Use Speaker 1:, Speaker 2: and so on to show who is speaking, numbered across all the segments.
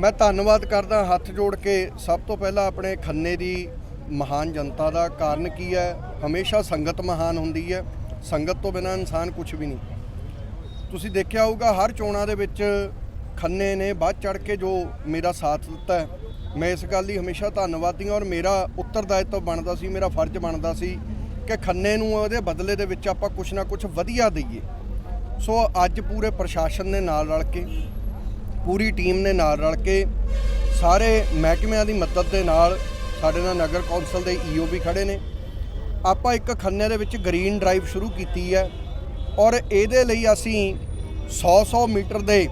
Speaker 1: ਮੈਂ
Speaker 2: ਧੰਨਵਾਦ ਕਰਦਾ ਹੱਥ ਜੋੜ ਕੇ ਸਭ ਤੋਂ ਪਹਿਲਾਂ ਆਪਣੇ ਖੰਨੇ ਦੀ ਮਹਾਨ ਜਨਤਾ ਦਾ, ਕਾਰਨ ਕੀ ਹੈ? ਹਮੇਸ਼ਾ ਸੰਗਤ ਮਹਾਨ ਹੁੰਦੀ ਹੈ। ਸੰਗਤ ਤੋਂ ਬਿਨਾਂ ਇਨਸਾਨ ਕੁਝ ਵੀ ਨਹੀਂ। ਤੁਸੀਂ ਦੇਖਿਆ ਹੋਊਗਾ, ਹਰ ਚੋਣਾਂ ਦੇ ਵਿੱਚ ਖੰਨੇ ਨੇ ਬਾਅਦ ਚੜ ਕੇ ਜੋ ਮੇਰਾ ਸਾਥ ਦਿੱਤਾ ਮੈਂ ਇਸ ਗੱਲ ਲਈ ਹਮੇਸ਼ਾ ਧੰਨਵਾਦੀ ਹਾਂ ਔਰ ਮੇਰਾ ਉੱਤਰਦਾਇਤਵ ਬਣਦਾ ਸੀ, ਮੇਰਾ ਫਰਜ਼ ਬਣਦਾ ਸੀ ਕਿ ਖੰਨੇ ਨੂੰ ਉਹਦੇ ਬਦਲੇ ਦੇ ਵਿੱਚ ਆਪਾਂ ਕੁਝ ਨਾ ਕੁਝ ਵਧੀਆ ਦਈਏ। ਸੋ ਅੱਜ ਪੂਰੇ ਪ੍ਰਸ਼ਾਸਨ ਦੇ ਨਾਲ ਰਲ ਕੇ ਪੂਰੀ ਟੀਮ ਨੇ ਨਾਲ ਰਲ ਕੇ ਸਾਰੇ ਮਹਿਕਮਿਆਂ ਦੀ ਮਦਦ ਦੇ ਨਾਲ ਸਾਡੇ ਨਾਲ ਨਗਰ ਕੌਂਸਲ ਦੇ ਈਓ ਵੀ ਖੜੇ ਨੇ। ਆਪਾਂ ਇੱਕ ਖੰਨੇ ਦੇ ਵਿੱਚ ਗ੍ਰੀਨ ਡਰਾਈਵ ਸ਼ੁਰੂ ਕੀਤੀ ਹੈ ਔਰ ਇਹਦੇ ਲਈ ਅਸੀਂ 100-100 ਮੀਟਰ ਦੇ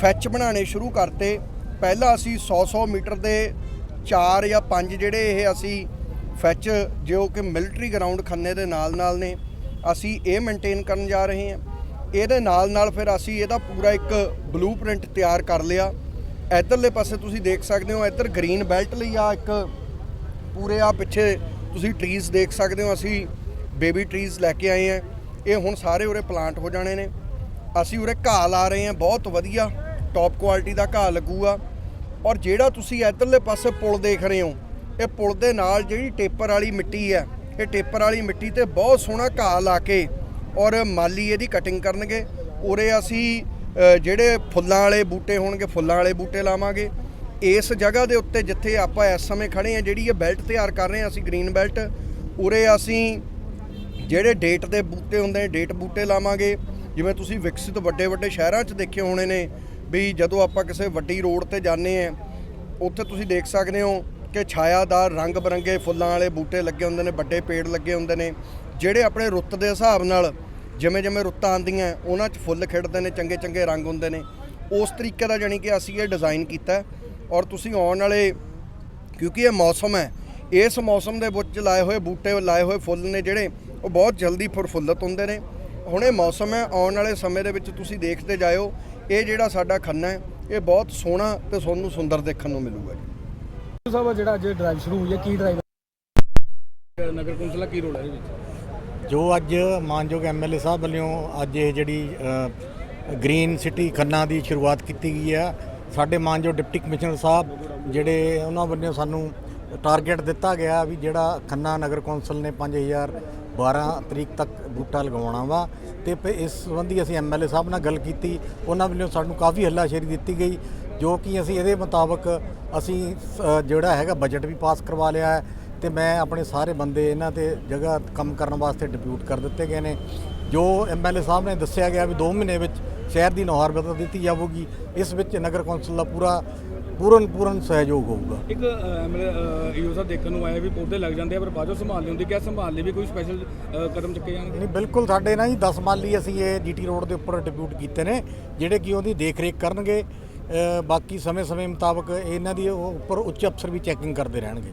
Speaker 2: ਫੈਚ ਬਣਾਉਣੇ ਸ਼ੁਰੂ ਕਰਤੇ। ਪਹਿਲਾਂ ਅਸੀਂ 100-100 ਮੀਟਰ ਦੇ 4 ਜਾਂ 5 ਜਿਹੜੇ ਇਹ ਅਸੀਂ ਫੈਚ, ਜੋ ਕਿ ਮਿਲਟਰੀ ਗਰਾਊਂਡ ਖੰਨੇ ਦੇ ਨਾਲ-ਨਾਲ ਨੇ, ਅਸੀਂ ਇਹ ਮੇਨਟੇਨ ਕਰਨ ਜਾ ਰਹੇ ਹਾਂ। ਇਹਦੇ ਨਾਲ ਨਾਲ ਫਿਰ ਅਸੀਂ ਇਹਦਾ ਪੂਰਾ ਇੱਕ ਬਲੂਪ੍ਰਿੰਟ ਤਿਆਰ ਕਰ ਲਿਆ। ਇਧਰਲੇ ਪਾਸੇ ਤੁਸੀਂ ਦੇਖ ਸਕਦੇ ਹੋ, ਇੱਧਰ ਗ੍ਰੀਨ ਬੈਲਟ ਲਈ ਆ ਇੱਕ ਪੂਰੇ ਆ ਪਿੱਛੇ ਤੁਸੀਂ ਟਰੀਜ਼ ਦੇਖ ਸਕਦੇ ਹੋ, ਅਸੀਂ ਬੇਬੀ ਟਰੀਜ਼ ਲੈ ਕੇ ਆਏ ਆ। ਇਹ ਹੁਣ ਸਾਰੇ ਉਰੇ ਪਲਾਂਟ ਹੋ ਜਾਣੇ ਨੇ। ਅਸੀਂ ਉਰੇ ਘਾਹ ਲਾ ਰਹੇ ਹਾਂ ਬਹੁਤ ਵਧੀਆ ਟੌਪ ਕੁਆਲਿਟੀ ਦਾ ਘਾਹ ਲੱਗੂਗਾ ਔਰ ਜਿਹੜਾ ਤੁਸੀਂ ਇਧਰਲੇ ਪਾਸੇ ਪੁਲ ਦੇਖ ਰਹੇ ਹੋ, ਇਹ ਪੁਲ ਦੇ ਨਾਲ ਜਿਹੜੀ ਟੇਪਰ ਵਾਲੀ ਮਿੱਟੀ ਹੈ, ਇਹ ਟੇਪਰ ਵਾਲੀ ਮਿੱਟੀ ਤੇ ਬਹੁਤ ਸੋਹਣਾ ਘਾਹ ਲਾ ਕੇ ਔਰ ਮਾਲੀ ਇਹਦੀ ਕਟਿੰਗ ਕਰਨਗੇ, ਉਰੇ ਅਸੀਂ ਜਿਹੜੇ ਫੁੱਲਾਂ ਵਾਲੇ ਬੂਟੇ ਹੋਣਗੇ, ਫੁੱਲਾਂ ਵਾਲੇ ਬੂਟੇ ਲਾਵਾਂਗੇ। ਇਸ ਜਗ੍ਹਾ ਦੇ ਉੱਤੇ ਜਿੱਥੇ ਆਪਾਂ ਇਸ ਸਮੇਂ ਖੜੇ ਆ ਜਿਹੜੀ ਇਹ ਬੈਲਟ ਤਿਆਰ ਕਰ ਰਹੇ ਆ ਅਸੀਂ ਗ੍ਰੀਨ ਬੈਲਟ ਉਰੇ ਅਸੀਂ ਜਿਹੜੇ ਡੇਟ ਦੇ ਬੂਟੇ ਹੁੰਦੇ ਨੇ ਡੇਟ ਬੂਟੇ ਲਾਵਾਂਗੇ। ਜਿਵੇਂ ਤੁਸੀਂ ਵਿਕਸਿਤ ਵੱਡੇ ਵੱਡੇ ਸ਼ਹਿਰਾਂ 'ਚ ਦੇਖੇ ਹੋਣੇ ਨੇ, ਵੀ ਜਦੋਂ ਆਪਾਂ ਕਿਸੇ ਵੱਡੀ ਰੋਡ ਤੇ ਜਾਂਦੇ ਆ ਉੱਥੇ ਤੁਸੀਂ ਦੇਖ ਸਕਦੇ ਹੋ ਕਿ ਛਾਇਆਦਾਰ ਰੰਗ ਬਰੰਗੇ ਫੁੱਲਾਂ ਵਾਲੇ ਬੂਟੇ ਲੱਗੇ ਹੁੰਦੇ ਨੇ, ਵੱਡੇ ਪੇੜ ਲੱਗੇ ਹੁੰਦੇ ਨੇ। ਜਿਹੜੇ ਆਪਣੇ ਰੁੱਤ ਦੇ ਹਿਸਾਬ ਨਾਲ ਜਿਵੇਂ ਜਿਵੇਂ ਰੁੱਤਾਂ ਆਉਂਦੀਆਂ ਉਹਨਾਂ 'ਚ ਫੁੱਲ ਖਿੜਦੇ ਨੇ ਚੰਗੇ ਚੰਗੇ ਰੰਗ ਹੁੰਦੇ ਨੇ ਉਸ ਤਰੀਕੇ ਦਾ ਜਾਨੀ ਕਿ ਅਸੀਂ ਇਹ ਡਿਜ਼ਾਈਨ ਕੀਤਾ ਔਰ ਤੁਸੀਂ ਆਉਣ ਵਾਲੇ ਕਿਉਂਕਿ ਇਹ ਮੌਸਮ ਹੈ ਇਸ ਮੌਸਮ ਦੇ ਵਿੱਚ ਲਾਏ ਹੋਏ ਬੂਟੇ ਲਾਏ ਹੋਏ ਫੁੱਲ ਨੇ ਜਿਹੜੇ ਉਹ ਬਹੁਤ ਜਲਦੀ ਫੁਰਫੁੱਲਤ ਹੁੰਦੇ ਨੇ। ਹੁਣ ਇਹ ਮੌਸਮ ਹੈ ਆਉਣ ਵਾਲੇ ਸਮੇਂ ਦੇ ਵਿੱਚ ਤੁਸੀਂ ਦੇਖਦੇ ਜਾਇਓ ਇਹ ਜਿਹੜਾ ਸਾਡਾ ਖੰਨਾ ਹੈ ਇਹ ਬਹੁਤ ਸੋਹਣਾ ਤੇ ਤੁਹਾਨੂੰ ਸੁੰਦਰ ਦੇਖਣ ਨੂੰ ਮਿਲੂਗਾ ਜੀ।
Speaker 3: ਸਾਹਿਬ ਜਿਹੜਾ ਅੱਜ ਡਰਾਈਵ ਸ਼ੁਰੂ ਹੋਈ ਹੈ ਕੀ ਡਰਾਈਵ ਨਗਰ ਕੌਂਸਲ ਦਾ ਕੀ ਰੋਲ ਹੈ ਇਹਦੇ ਵਿੱਚ?
Speaker 4: ਜੋ ਅੱਜ ਮਾਨਯੋਗ ਐਮਐਲਏ ਸਾਹਿਬ ਵੱਲੋਂ ਅੱਜ ਇਹ ਜਿਹੜੀ ਅ, ਗ੍ਰੀਨ ਸਿਟੀ ਖੰਨਾ ਦੀ ਸ਼ੁਰੂਆਤ ਕੀਤੀ ਗਈ ਆ। ਸਾਡੇ ਮਾਨਯੋਗ ਡਿਪਟੀ ਕਮਿਸ਼ਨਰ ਸਾਹਿਬ ਜਿਹੜੇ ਉਹਨਾਂ ਵੱਲੋਂ ਸਾਨੂੰ ਟਾਰਗੇਟ ਦਿੱਤਾ ਗਿਆ ਵੀ ਜਿਹੜਾ ਖੰਨਾ ਨਗਰ ਕੌਂਸਲ ਨੇ 5012 ਤਰੀਕ ਤੱਕ ਬੂਟਾ ਲਗਾਉਣਾ ਵਾ ਤੇ ਇਸ ਸੰਬੰਧੀ ਅਸੀਂ ਐਮਐਲਏ ਸਾਹਿਬ ਨਾਲ ਗੱਲ ਕੀਤੀ। ਉਹਨਾਂ ਵੱਲੋਂ ਸਾਨੂੰ ਕਾਫੀ ਹੱਲਾਸ਼ੇਰੀ ਦਿੱਤੀ ਗਈ ਜੋ ਕਿ ਅਸੀਂ ਇਹਦੇ ਮੁਤਾਬਕ ਅਸੀਂ ਜਿਹੜਾ ਹੈਗਾ ਬਜਟ ਵੀ ਪਾਸ ਕਰਵਾ ਲਿਆ ਹੈ। ਤੇ ਮੈਂ ਆਪਣੇ ਸਾਰੇ ਬੰਦੇ ਇਹਨਾਂ ਤੇ ਜਗ੍ਹਾ ਕੰਮ ਕਰਨ ਵਾਸਤੇ ਡਿਪਿਊਟ ਕਰ ਦਿੱਤੇ ਗਏ ਨੇ। ਜੋ ਐਮਐਲਏ ਸਾਹਿਬ ਨੇ ਦੱਸਿਆ ਗਿਆ ਵੀ 2 ਮਹੀਨੇ ਵਿੱਚ ਸ਼ਹਿਰ ਦੀ ਨੁਹਾਰ ਬਦਲ ਦਿੱਤੀ ਜਾਊਗੀ ਇਸ ਵਿੱਚ ਨਗਰ ਕੌਂਸਲ ਦਾ ਪੂਰਾ ਪੂਰਨ ਪੂਰਨ ਸਹਿਯੋਗ ਹੋਊਗਾ।
Speaker 3: ਇੱਕ ਐਮਐਲਏ ਸਾਹਿਬ ਦੇਖਣ ਨੂੰ ਆਇਆ ਵੀ ਪੌਦੇ ਲੱਗ ਜਾਂਦੇ ਆ ਪਰ ਬਾਅਦੋਂ ਸੰਭਾਲ ਨਹੀਂ ਹੁੰਦੀ। ਕਿਆ ਸੰਭਾਲ ਲਈ ਵੀ ਕੋਈ ਸਪੈਸ਼ਲ ਕਦਮ ਚੁੱਕੇ ਜਾਣਗੇ?
Speaker 4: ਨਹੀਂ ਬਿਲਕੁਲ ਸਾਡੇ ਨਾਲ ਹੀ 10 ਮਾਲੀ ਅਸੀਂ ਇਹ ਜੀਟੀ ਰੋਡ ਦੇ ਉੱਪਰ ਡਿਪਿਊਟ ਕੀਤੇ ਨੇ ਜਿਹੜੇ ਕਿ ਉਹਦੀ ਦੇਖ ਰੇਖ ਕਰਨਗੇ ਬਾਕੀ ਸਮੇਂ-ਸਮੇਂ ਮੁਤਾਬਕ ਇਹਨਾਂ ਦੀ ਉੱਪਰ ਉੱਚ ਅਫਸਰ ਵੀ ਚੈਕਿੰਗ ਕਰਦੇ ਰਹਿਣਗੇ।